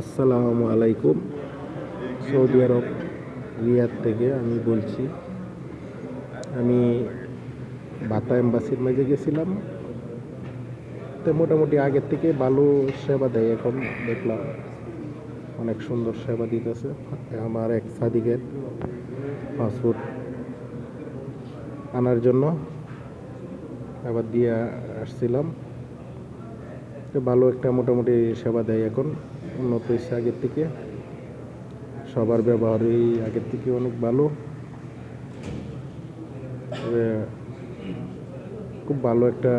আসসালামু আলাইকুম। Saudi Arab, Riyad থেকে আমি বলছি, আমি বাতা এম্বাসির মাঝে গেছিলাম। তো মোটামুটি আগের থেকে ভালো সেবা দেয় এখন, দেখলাম অনেক সুন্দর সেবা দিতেছে। আমার এক সাদিকের পাসপোর্ট আনার জন্য আবার দিয়ে আসছিলাম। ভালো একটা মোটামুটি সেবা দেয় এখন। উন্নত হয়েছে আগের থেকে। সবার ব্যবহারই আগের থেকে অনেক ভালো। খুব ভালো একটা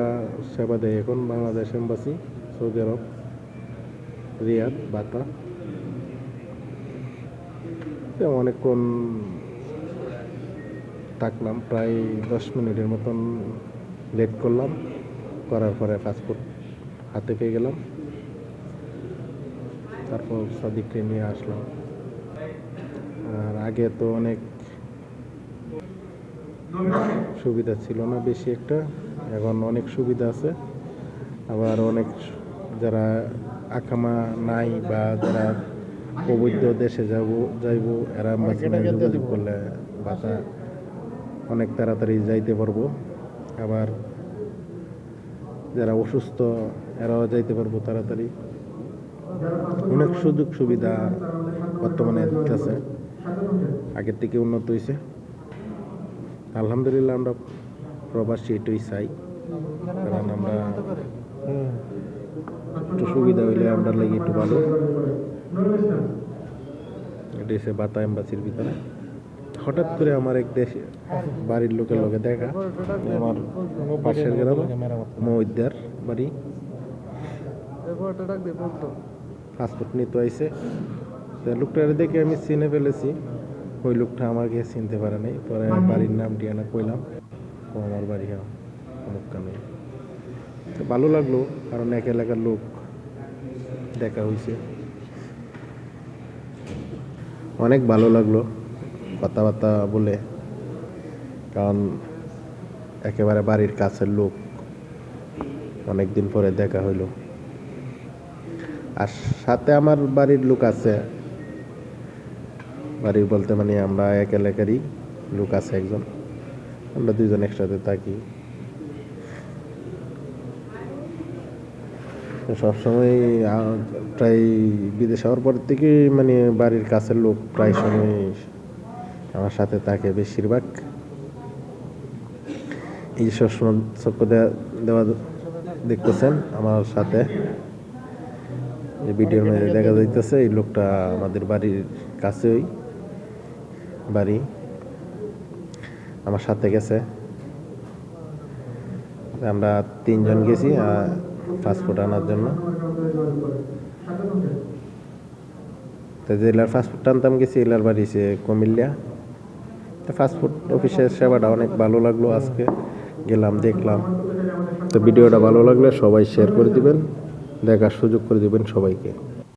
সেবা দেয় এখন Bangladesh embassy, Saudi Arab, Riyadh, Batha. অনেকক্ষণ থাকলাম, প্রায় দশ মিনিটের মতন লেট করলাম, করার পরে পাসপোর্ট হাতে পেয়ে গেলাম। তারপর সাদিককে নিয়ে আসলাম। আর আগে তো অনেক সুবিধা ছিল না বেশি একটা, এখন অনেক সুবিধা আছে। আবার অনেক যারা আকামা নাই বা যারা অবৈধ দেশে যাব, যাইব, এরা যোগাযোগ করলে বাসা অনেক তাড়াতাড়ি যাইতে পারব। আবার যারা অসুস্থ, এরাও যাইতে পারব তাড়াতাড়ি। অনেক সুযোগ সুবিধা বর্তমানে দিতেছে আগের থেকে উন্নত হয়েছে আলহামদুলিল্লাহ আমরা প্রবাসী এটাই চাই। কারণ আমরা একটু সুবিধা হইলে আমরা লাগে একটু ভালো। এটা হচ্ছে বাতা এম্বাসির ভিতরে। হঠাৎ করে আমার এক দেশে বাড়ির লোকের লোকে দেখা। আমার পাশের গ্রাম মহিদার বাড়ি। পাসপোর্ট নিতে আইসে তো দেখে আমি চিনে ফেলেছি। ওই লোকটা আমাকে চিনতে পারে নাই। পরে বাড়ির নাম টিয়ানা কইলাম। ও আমার বাড়ি হ্যাঁ তো ভালো লাগল, কারণ এক এলাকার লোক দেখা হয়েছে অনেক ভালো লাগল কথাবার্তা বলে। কারণ একেবারে বাড়ির কাছের লোক অনেক দিন পরে দেখা হইল। আর সাথে আমার বাড়ির লোক আছে। বাড়ির বলতে মানে আমরা এক এলাকারই লোক আছে একজন। আমরা দুজন একসাথে থাকি। সবসময় প্রায় বিদেশ হওয়ার পর থেকে মানে বাড়ির কাছের লোক প্রায় সময় আমার সাথে থাকে বেশিরভাগ। এই সবসময় চক্র দেওয়া দেখতেছেন আমার সাথে। এই ভিডিওর মধ্যে দেখা যাইতেছে এই লোকটা আমাদের বাড়ির কাছেই। বাড়ি। আমার সাথে গেছে। আমরা তিনজন গেছি পাসপোর্ট আনার জন্য। তো জেলার পাসপোর্ট আনতাম গেছি এলার বাড়ি সে কুমিল্লা। তো পাসপোর্ট অফিসের সেবাটা অনেক ভালো লাগল আজকে। গেলাম দেখলাম। তো ভিডিওটা ভালো লাগলে সবাই শেয়ার করে দিবেন। দেখার সুযোগ করে দেবেন সবাইকে।